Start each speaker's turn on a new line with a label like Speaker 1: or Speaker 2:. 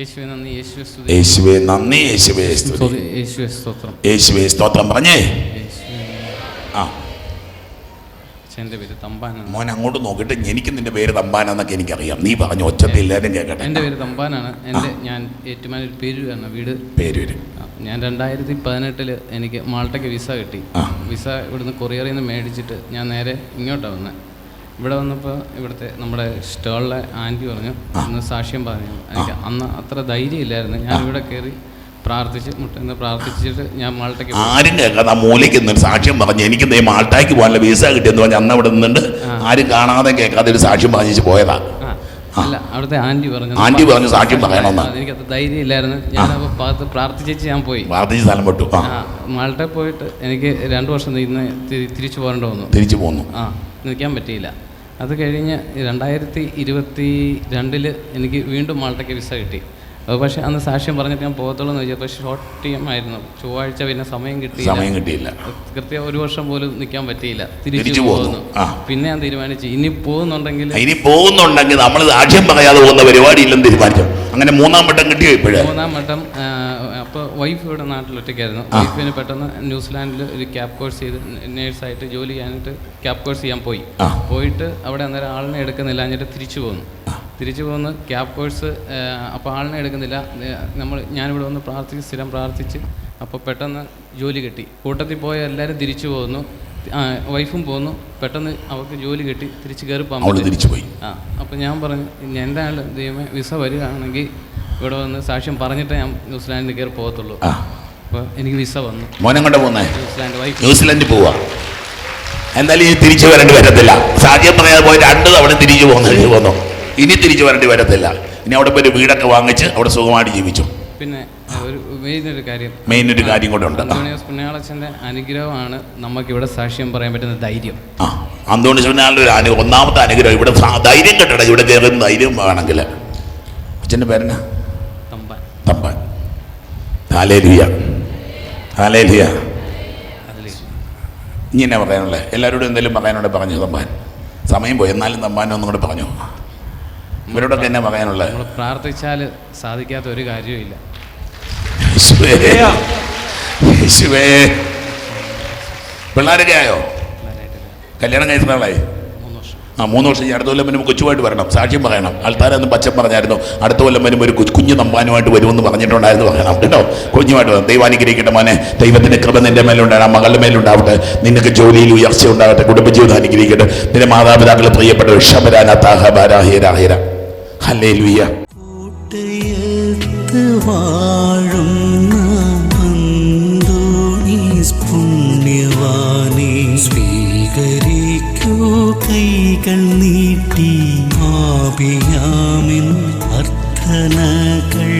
Speaker 1: യേശുവെ നന്ദി. യേശുവേ സ്തോത്രം.
Speaker 2: യേശുവെ സ്തോത്രം. പറഞ്ഞേ. ആ.
Speaker 1: എന്റെ പേര് തമ്പാനാണ്.
Speaker 2: മോൻ അങ്ങോട്ട് നോക്കിട്ട് എനിക്ക് നിന്റെ പേര് തമ്പാനെന്നൊക്കെ എനിക്കറിയാം. നീ പറഞ്ഞു ഒച്ചത്തിൽ എല്ലാവരും കേൾക്കട്ടെ
Speaker 1: എന്റെ പേര് തമ്പാനാണ്. എന്റെ ഞാൻ ഏറ്റുമാനൂർ പേരൂരാണ് വീട്. പേരൂര്. ഞാൻ രണ്ടായിരത്തി പതിനെട്ടിൽ എനിക്ക് മാൾട്ടയ്ക്ക് വിസ കിട്ടി. വിസ ഇവിടുന്ന് കൊറിയറിൽ നിന്ന് മേടിച്ചിട്ട് ഞാൻ നേരെ ഇങ്ങോട്ടാണ് വന്നത് ഇവിടെ വന്നപ്പോൾ ഇവിടുത്തെ നമ്മുടെ സ്റ്റോളിലെ ആന്റി പറഞ്ഞു അന്ന് സാക്ഷ്യം പറഞ്ഞു എനിക്ക് അന്ന് അത്ര ധൈര്യമില്ലായിരുന്നു. ഞാൻ ഇവിടെ കയറി പ്രാർത്ഥിച്ച് മുട്ടെന്ന് പ്രാർത്ഥിച്ചിട്ട് ഞാൻ മാൾട്ടയ്ക്ക് പോയി.
Speaker 2: ആരും കേൾക്കാതെ ആ മൂലയ്ക്ക് നിന്ന് സാക്ഷ്യം പറഞ്ഞു എനിക്ക് ദേ മാൾട്ടാക്ക് പോകാനുള്ള വീസ കിട്ടിയെന്ന് പറഞ്ഞ് അന്ന് അവിടെ നിന്നുണ്ട് ആരും കാണാതെ കേൾക്കാതെ ഒരു സാക്ഷ്യം പറഞ്ഞു പോയതാ.
Speaker 1: ആ, അല്ല അവിടുത്തെ ആന്റി പറഞ്ഞു
Speaker 2: ആന്റി പറഞ്ഞു സാക്ഷ്യം പറയണമെന്ന്
Speaker 1: എനിക്കത് ധൈര്യമില്ലായിരുന്നു. ഞാൻ അപ്പോൾ പ്രാർത്ഥിച്ച് ഞാൻ പോയി.
Speaker 2: പ്രാർത്ഥിച്ച് സ്ഥലം പെട്ടു ആ.
Speaker 1: പോയിട്ട് എനിക്ക് രണ്ട് വർഷം ഇന്ന് തിരിച്ചു പോരേണ്ട വന്നു.
Speaker 2: തിരിച്ചു പോന്നു.
Speaker 1: ആ നിൽക്കാൻ പറ്റിയില്ല. അത് കഴിഞ്ഞ് രണ്ടായിരത്തി ഇരുപത്തി രണ്ടിൽ എനിക്ക് വീണ്ടും മാൾട്ടയ്ക്ക് വിസ കിട്ടി. അത് പക്ഷേ അന്ന് സാക്ഷ്യം പറഞ്ഞിട്ട് ഞാൻ പോകത്തുള്ളൂ എന്ന് ചോദിച്ചു. പക്ഷേ ഷോർട്ട് ടൈം ആയിരുന്നു. ചൊവ്വാഴ്ച പിന്നെ സമയം കിട്ടിയില്ല.
Speaker 2: സമയം കിട്ടിയില്ല.
Speaker 1: കൃത്യം ഒരു വർഷം പോലും നിൽക്കാൻ പറ്റിയില്ല.
Speaker 2: തിരിച്ചു.
Speaker 1: പോകുന്നു. പിന്നെ ഞാൻ തീരുമാനിച്ചു. ഇനി പോകുന്നുണ്ടെങ്കിൽ
Speaker 2: ഇനി പോകുന്നുണ്ടെങ്കിൽ നമ്മൾ സാക്ഷ്യം പറയാതെ പോകുന്ന പരിപാടി ഇല്ലെന്ന് തീരുമാനിച്ചു. അങ്ങനെ മൂന്നാം വട്ടം കിട്ടിയോ ഇപ്പോഴേ
Speaker 1: മൂന്നാം വട്ടം അപ്പോൾ വൈഫ് ഇവിടെ നാട്ടിൽ ഒറ്റയ്ക്കായിരുന്നു വൈഫിന് പെട്ടെന്ന് ന്യൂസിലാൻഡിൽ ഒരു ക്യാബ് കോഴ്സ് ചെയ്ത് നേഴ്സായിട്ട് ജോലി ചെയ്യാനായിട്ട് ക്യാബ് കോഴ്സ് ചെയ്യാൻ പോയി. പോയിട്ട് അവിടെ അന്നേരം ആളിനെ എടുക്കുന്നില്ല. എന്നിട്ട് തിരിച്ചു പോന്നു. തിരിച്ചു പോകുന്ന ക്യാബ് കോഴ്സ് അപ്പോൾ ആളിനെ എടുക്കുന്നില്ല. നമ്മൾ ഞാനിവിടെ വന്ന് പ്രാർത്ഥിച്ച് സ്ഥിരം പ്രാർത്ഥിച്ച് അപ്പോൾ പെട്ടെന്ന് ജോലി കിട്ടി. കൂട്ടത്തിൽ പോയ എല്ലാവരും തിരിച്ചു പോകുന്നു. വൈഫും പോന്നു. പെട്ടെന്ന് അവർക്ക് ജോലി കിട്ടി. തിരിച്ച് കയറി
Speaker 2: തിരിച്ചു പോയി.
Speaker 1: ആ അപ്പോൾ ഞാൻ പറഞ്ഞു എന്തായാലും എന്റെ ആൾ ദൈവമേ വിസ വരികയാണെങ്കിൽ ഇവിടെ വന്ന് സാക്ഷ്യം പറഞ്ഞിട്ടേ ഞാൻ ന്യൂസിലാൻഡിൽ കയറി പോകത്തുള്ളൂ. അപ്പോൾ എനിക്ക് വിസ വന്നു.
Speaker 2: മോനെ പോകുന്നേ ന്യൂസിലാൻഡിൽ
Speaker 1: ന്യൂസിലാൻഡ് വൈഫ്.
Speaker 2: ന്യൂസിലാൻഡിൽ പോവാ. എന്തായാലും ഇനി തിരിച്ചു വരേണ്ടി വരത്തില്ല. സാധ്യം പറയാതെ പോയി രണ്ട് തവണ തിരിച്ചു പോന്നു പോന്നു ഇനി തിരിച്ചു വരേണ്ടി വരത്തില്ല. ഇനി അവിടെ പോയി വീടൊക്കെ വാങ്ങിച്ച് അവിടെ സുഖമായിട്ട് ജീവിച്ചു.
Speaker 1: പിന്നെ ഒരു മെയിൻ ഒരു കാര്യം.
Speaker 2: മെയിൻ ഒരു കാര്യം കൂടെ ഉണ്ട്.
Speaker 1: അന്തോണിയോസ് പുണ്യാളച്ചന്റെ അനുഗ്രഹമാണ് നമുക്കിവിടെ സാക്ഷ്യം പറയാൻ പറ്റുന്ന ധൈര്യം.
Speaker 2: ആ അന്തോണി ശിവനാളുടെ ഒരു ഒന്നാമത്തെ അനുഗ്രഹം ഇവിടെ ധൈര്യം കിട്ടണം. ഇവിടെ കയറുന്ന ധൈര്യം വേണമെങ്കിൽ. അച്ഛന്റെ പേരെന്നാ?
Speaker 1: തമ്പാൻ.
Speaker 2: തമ്പാൻ. ഹാലേലിയ. ഹാലേലിയ. ഇങ്ങനെ പറയാനുള്ളത്? എല്ലാവരോടും എന്തെങ്കിലും പറയാനുണ്ട് പറഞ്ഞു തമ്പാൻ. സമയം പോയി. എന്നാലും തമ്പാനൊന്നും കൂടെ പറഞ്ഞു. ഇവരോടൊക്കെ എന്നാ പറയാനുള്ളത്?
Speaker 1: നമ്മൾ പ്രാർത്ഥിച്ചാൽ സാധിക്കാത്ത ഒരു കാര്യവുമില്ല
Speaker 2: യേശുവേ. യേശുവേ. പിള്ളേരൊക്കെ ആയോ? കല്യാണം കഴിച്ച ആളായി
Speaker 1: മൂന്ന് വർഷം.
Speaker 2: ആ മൂന്ന് വർഷം. അടുത്ത കൊല്ലം വരുമ്പോൾ കൊച്ചുമായിട്ട് വരണം. സാക്ഷ്യം പറയണം. ആൾക്കാരൊന്നും പച്ച പറഞ്ഞായിരുന്നു. അടുത്ത കൊല്ലം വരുമ്പോൾ ഒരു കുഞ്ഞു നമ്പാനുമായിട്ട് വരുമെന്ന് പറഞ്ഞിട്ടുണ്ടായിരുന്നു. പറയണം കേട്ടോ. കുഞ്ഞുമായിട്ട് വരണം. ദൈവം അനുഗ്രഹിക്കട്ടെ മോനെ. ദൈവത്തിന്റെ കൃപ നിന്റെ മേലുണ്ടാകണം. മകളുടെ മേലുണ്ടാവട്ടെ. നിനക്ക് ജോലിയിൽ ഉയർച്ച ഉണ്ടാകട്ടെ കുടുംബജീവിതം അനുഗ്രഹിക്കട്ടെ. നിന്റെ മാതാപിതാക്കൾ പ്രിയപ്പെട്ട ഷബരാനാഹീരാഹീര ഹല്ലേ ലുയ്യ
Speaker 3: കൂട്ടയത്ത് വാഴുന്ന പുണ്യവാനെ കൈകൾ നീട്ടി അർത്ഥനകൾ